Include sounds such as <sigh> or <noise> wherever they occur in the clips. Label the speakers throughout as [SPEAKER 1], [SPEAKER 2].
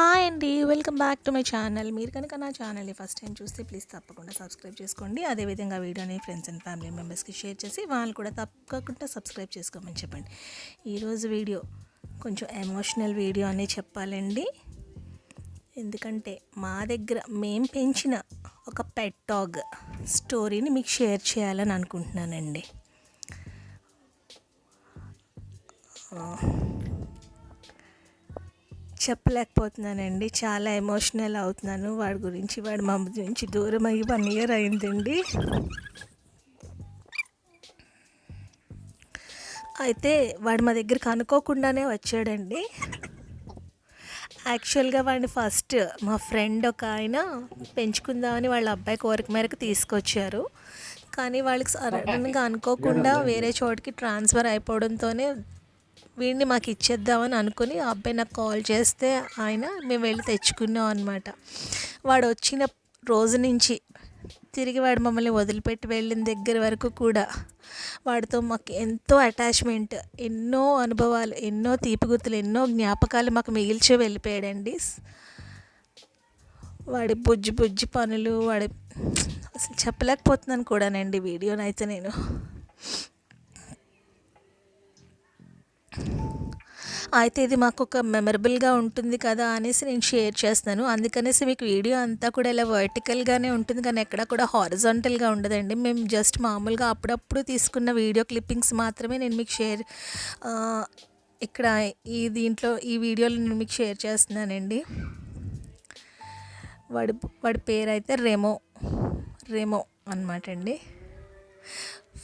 [SPEAKER 1] Hi అండి. Welcome back to my channel. మీరు కనుక నా ఛానల్ని ఫస్ట్ టైం చూస్తే ప్లీజ్ తప్పకుండా సబ్స్క్రైబ్ చేసుకోండి. అదేవిధంగా వీడియోని ఫ్రెండ్స్ అండ్ ఫ్యామిలీ మెంబర్స్కి షేర్ చేసి వాళ్ళు కూడా తప్పకుండా సబ్స్క్రైబ్ చేసుకోమని చెప్పండి. ఈరోజు వీడియో కొంచెం ఎమోషనల్ వీడియో అనే చెప్పాలండి. ఎందుకంటే మా దగ్గర మేము పెంచిన ఒక పెట్ డాగ్ స్టోరీని మీకు షేర్ చేయాలని అనుకుంటున్నానండి. చెప్పలేకపోతున్నానండి. చాలా ఎమోషనల్ అవుతున్నాను. వాడి గురించి వాడి మా నుంచి దూరం అయ్యి వన్ ఇయర్ అయిందండి. అయితే వాడు మా దగ్గరికి అనుకోకుండానే వచ్చాడండి. యాక్చువల్గా వాడిని ఫస్ట్ మా ఫ్రెండ్ ఒక ఆయన పెంచుకుందామని వాళ్ళ అబ్బాయి కోరిక మేరకు తీసుకొచ్చారు. కానీ వాళ్ళకి సడన్గా <laughs> అనుకోకుండా వేరే చోటికి ట్రాన్స్ఫర్ అయిపోవడంతోనే వీడిని మాకు ఇచ్చేద్దామని అనుకుని ఆ అబ్బాయి నాకు కాల్ చేస్తే ఆయన మేము వెళ్ళి తెచ్చుకున్నాం అనమాట వాడు వచ్చిన రోజు నుంచి తిరిగి వాడు మమ్మల్ని వదిలిపెట్టి వెళ్ళిన దగ్గర వరకు కూడా వాడితో మాకు ఎంతో అటాచ్మెంట్ ఎన్నో అనుభవాలు ఎన్నో తీపి గుర్తులు ఎన్నో జ్ఞాపకాలు మాకు మిగిల్చి వెళ్ళిపోయాడండి. వాడి బుజ్జి బుజ్జి పనులు వాడి అసలు చెప్పలేకపోతున్నాను కూడానండి వీడియోనైతే నేను. అయితే ఇది మాకు ఒక మెమరబుల్గా ఉంటుంది కదా అనేసి నేను షేర్ చేస్తాను అందుకనేసి మీకు వీడియో అంతా కూడా ఇలా వర్టికల్గానే ఉంటుంది కానీ ఎక్కడ కూడా హారిజాంటల్గా ఉండదండి. మేము జస్ట్ మామూలుగా అప్పుడప్పుడు తీసుకున్న వీడియో క్లిప్పింగ్స్ మాత్రమే నేను మీకు షేర్ ఇక్కడ ఈ దీంట్లో ఈ వీడియోలో నేను మీకు షేర్ చేస్తున్నానండి. వాడి వాడి పేరు అయితే రెమో రెమో అనమాట అండి.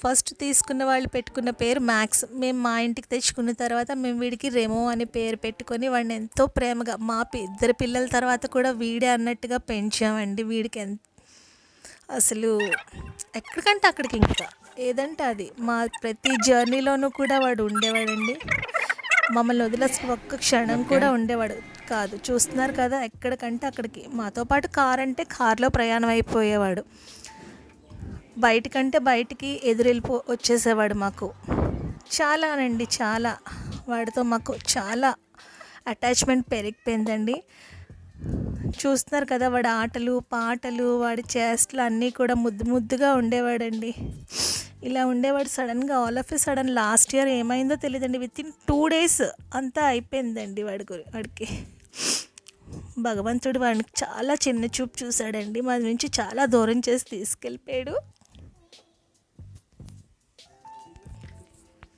[SPEAKER 1] ఫస్ట్ తీసుకున్న వాళ్ళు పెట్టుకున్న పేరు మ్యాక్స్. మేము మా ఇంటికి తెచ్చుకున్న తర్వాత మేము వీడికి రెమో అని పేరు పెట్టుకొని వాడిని ఎంతో ప్రేమగా మా ఇద్దరు పిల్లల తర్వాత కూడా వీడే అన్నట్టుగా పెంచామండి వీడికి ఎంత అసలు ఎక్కడికంటే అక్కడికి ఇంకా. ఏదంటే అది మా ప్రతి జర్నీలోనూ కూడా వాడు ఉండేవాడండి. మమ్మల్ని వదిలేసి ఒక్క క్షణం కూడా ఉండేవాడు కాదు. చూస్తున్నారు కదా ఎక్కడికంటే అక్కడికి. మాతో పాటు కార్ అంటే కార్లో ప్రయాణం అయిపోయేవాడు. బయటకంటే బయటికి ఎదురెళ్ళిపో వచ్చేసేవాడు మాకు. చాలా అండి చాలా. వాడితో మాకు చాలా అటాచ్మెంట్ పెరిగిపోయిందండి. చూస్తున్నారు కదా వాడి ఆటలు పాటలు వాడి చేష్టలు అన్నీ కూడా ముద్దు ముద్దుగా ఉండేవాడండి. ఇలా ఉండేవాడు సడన్గా all of a sudden last year ఏమైందో తెలియదండి విత్ ఇన్ టూ డేస్ అంతా అయిపోయిందండి వాడి గురి వాడికి. భగవంతుడు వాడిని చాలా చిన్న చూపు చూశాడండి. మా నుంచి చాలా దూరం చేసి తీసుకెళ్ళిపోయాడు.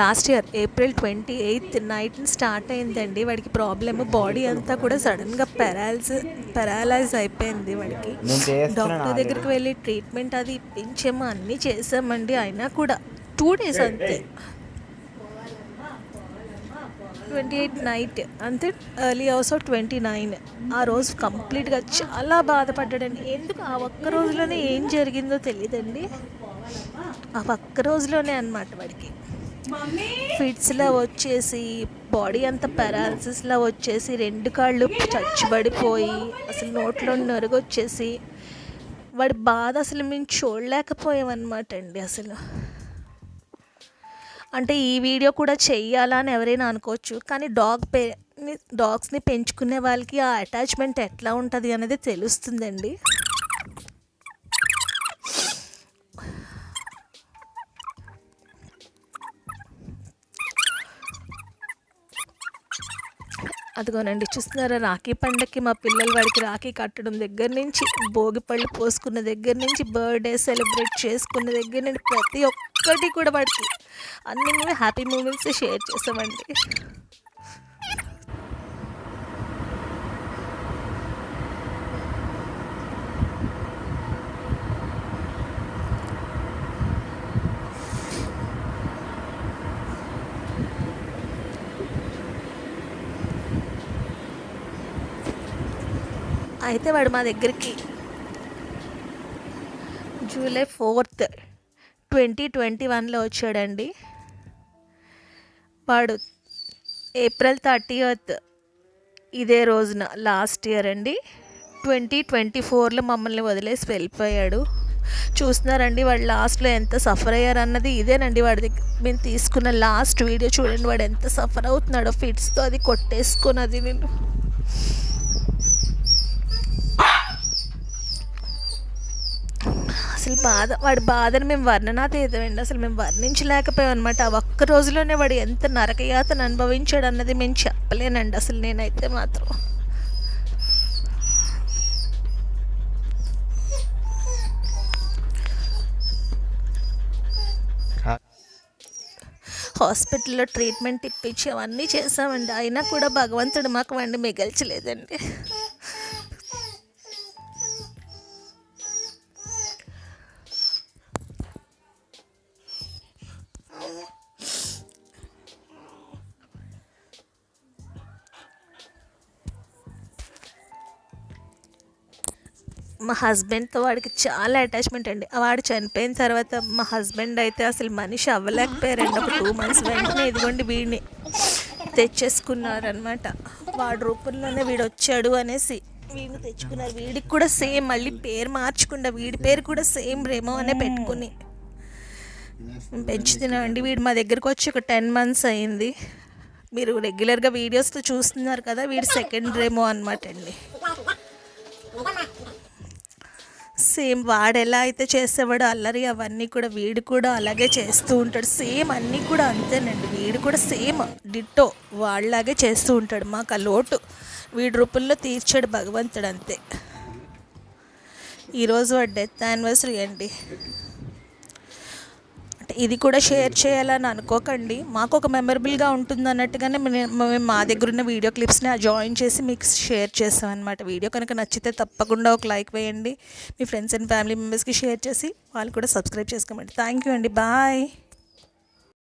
[SPEAKER 1] Last year April twenty eighth night start అయిందండి. వాడికి ప్రాబ్లమ్ బాడీ అంతా కూడా సడన్గా పెరాల్స్ పెరాలైజ్ అయిపోయింది వాడికి. డాక్టర్ దగ్గరికి వెళ్ళి ట్రీట్మెంట్ అది ఇప్పించాము అన్నీ చేసామండి అయినా కూడా. టూ డేస్ అంతే. ట్వంటీ ఎయిట్ నైట్ అంతే early hours of twenty nine ఆ రోజు కంప్లీట్గా చాలా బాధపడ్డాడండి. ఎందుకు ఆ ఒక్క రోజులోనే ఏం జరిగిందో తెలియదండి. ఆ ఒక్క రోజులోనే అనమాట వాడికి. ఫిట్స్లో వచ్చేసి బాడీ అంతా పెరాలసిస్లో వచ్చేసి రెండు కాళ్ళు చచ్చిబడిపోయి అసలు నోట్లో నొరుగు వచ్చేసి వాడి బాధ అసలు మేము చూడలేకపోయామన్నమాట అండి అసలు. అంటే ఈ వీడియో కూడా చెయ్యాలా అని ఎవరైనా అనుకోవచ్చు కానీ డాగ్ పే డాగ్స్ని పెంచుకునే వాళ్ళకి ఆ అటాచ్మెంట్ ఎట్లా ఉంటుంది అనేది తెలుస్తుందండి. అదిగోనండి చూస్తున్నారా? రాఖీ పండగకి మా పిల్లలు వాడికి రాఖీ కట్టడం దగ్గర నుంచి భోగి పళ్ళు పోసుకున్న దగ్గర నుంచి బర్త్డే సెలబ్రేట్ చేసుకున్న దగ్గర నుండి ప్రతి ఒక్కటి కూడా వాడికి. అన్ని మేము హ్యాపీ మూమెంట్స్ షేర్ చేస్తామండి. అయితే వాడు మా దగ్గరికి జూలై ఫోర్త్ ట్వంటీ ట్వంటీ వన్లో వచ్చాడండి. వాడు ఏప్రిల్ థర్టీయత్ ఇదే రోజున లాస్ట్ ఇయర్ అండి. ట్వంటీ ట్వంటీ ఫోర్లో మమ్మల్ని వదిలేసి వెళ్ళిపోయాడు. చూస్తున్నారండి వాడు లాస్ట్లో ఎంత సఫర్ అయ్యారు అన్నది ఇదేనండి వాడి దగ్గర మేము తీసుకున్న లాస్ట్ వీడియో చూడండి వాడు ఎంత సఫర్ అవుతున్నాడో ఫిట్స్తో అది కొట్టేసుకున్నది నేను అసలు బాధ వాడి బాధను మేము వర్ణనాతీతమండి అసలు మేము వర్ణించలేకపోయాం అనమాట ఆ ఒక్క రోజులోనే వాడు ఎంత నరకయాతను అనుభవించాడు అన్నది మేము చెప్పలేనండి. అసలు నేనైతే మాత్రం. హాస్పిటల్లో ట్రీట్మెంట్ ఇప్పించి అవన్నీ చేసామండి అయినా కూడా భగవంతుడు మాకు వండి మిగల్చలేదండి. మా హస్బెండ్తో వాడికి చాలా అటాచ్మెంట్ అండి. వాడు చనిపోయిన తర్వాత మా హస్బెండ్ అయితే అసలు మనిషి అవ్వలేకపోయారండి. ఒక టూ మంత్స్ వెంటనే ఇదిగోండి వీడిని తెచ్చేసుకున్నారనమాట వాడి రూపంలోనే వీడు వచ్చాడు అనేసి వీడిని తెచ్చుకున్నారు. వీడికి కూడా సేమ్ మళ్ళీ పేరు మార్చకుండా వీడి పేరు కూడా సేమ్ రేమో అనే పెట్టుకుని పెంచుతున్నామండి. వీడు మా దగ్గరకు వచ్చి ఒక టెన్ మంత్స్ అయింది. మీరు రెగ్యులర్గా వీడియోస్లో చూస్తున్నారు కదా వీడు సెకండ్ రేమో అనమాట అండి. సేమ్ వాడు ఎలా అయితే చేసేవాడో అల్లరి అవన్నీ కూడా వీడు కూడా అలాగే చేస్తూ ఉంటాడు. సేమ్ అన్నీ కూడా అంతేనండి. వీడు కూడా సేమ్ డిట్టో వాళ్ళలాగే చేస్తూ ఉంటాడు. మాకు ఆ లోటు వీడి రూపంలో తీర్చాడు భగవంతుడు అంతే. ఈరోజు వాడి డెత్ యానివర్సరీ అండి. ఇది కూడా షేర్ చేయాలని అనుకోకండి. మాకు ఒక మెమరబుల్గా ఉంటుంది అన్నట్టుగానే మేము మా దగ్గర ఉన్న వీడియో క్లిప్స్ని జాయిన్ చేసి మీకు షేర్ చేస్తాం అనమాట వీడియో కనుక నచ్చితే తప్పకుండా ఒక లైక్ వేయండి. మీ ఫ్రెండ్స్ అండ్ ఫ్యామిలీ మెంబర్స్కి షేర్ చేసి వాళ్ళు కూడా సబ్స్క్రైబ్ చేసుకోమండి. థ్యాంక్ యూ అండి. బాయ్